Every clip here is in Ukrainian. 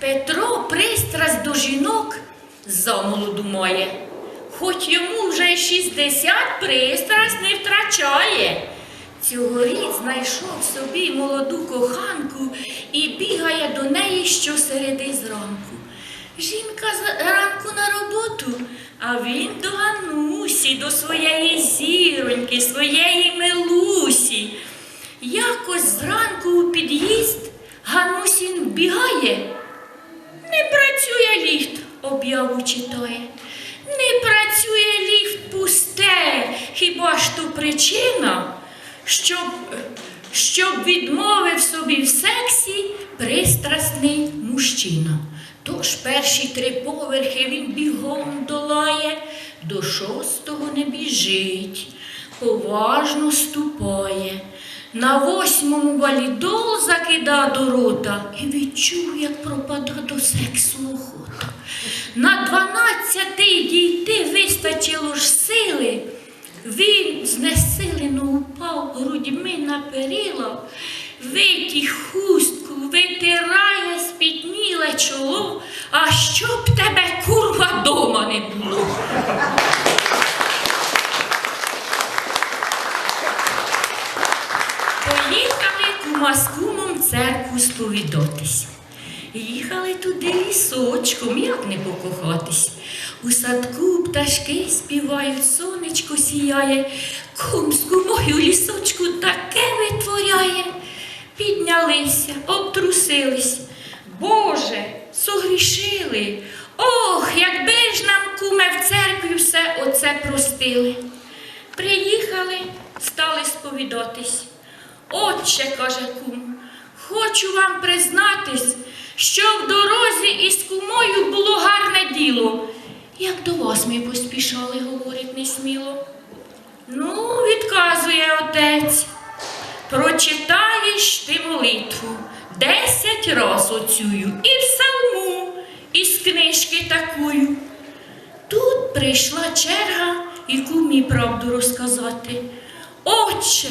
Петро пристрасть до жінок замолоду має. Хоч йому вже 60 пристрасть не втрачає. Цьогоріч знайшов собі молоду коханку і бігає до неї щосереди зранку. Жінка з ранку на роботу, а він до Ганусі, до своєї зіроньки, своєї Милусі. Якось зранку у під'їзд Ганусін бігає. Ліфт, об'яву читає. Не працює ліфт пусте. Хіба ж то причина, щоб, щоб відмовив собі в сексі пристрасний мужчина. Тож перші три поверхи він бігом долає, до шостого не біжить, поважно ступає. На восьмому валідол закида до рота і відчув, як пропада до сексу охота. На дванадцятий дійти вистачило ж сили. Він знесилено упав грудьми на перила, витіг хустку, витирає спітніле чоло, а щоб тебе курва дома не було. Поїхали кума з кумом в церкву сповідатись. Їхали туди лісочком, як не покохатись. У садку пташки співають, сонечко сіяє, кум з кумою в лісочку таке витворяє. Піднялися, обтрусились. Боже, согрішили. Ох, якби ж нам куме в церкві все оце простили. Приїхали, стали сповідатись. Отче, каже кум, хочу вам признатись, що в дорозі із кумою було гарне діло. Як до вас ми поспішали, говорить несміло. Ну, відказує отець. Прочитаєш ти молитву десять раз оцюю і псалму, із книжки такою. Тут прийшла черга і кумі правду розказати. Отче,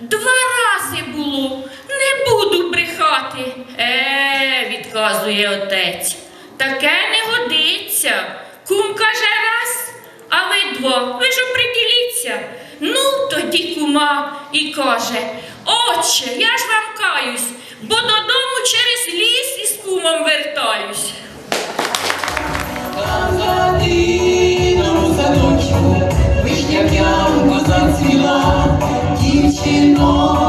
два рази було, не буду брехати. Е, відказує отець. Таке не годиться. Кум каже раз, а ви два. Ви ж оприділіться. Ну, тоді кума і каже: Отче, я ж вам каюсь, бо додому через ліс із кумом вертаюсь. Oh.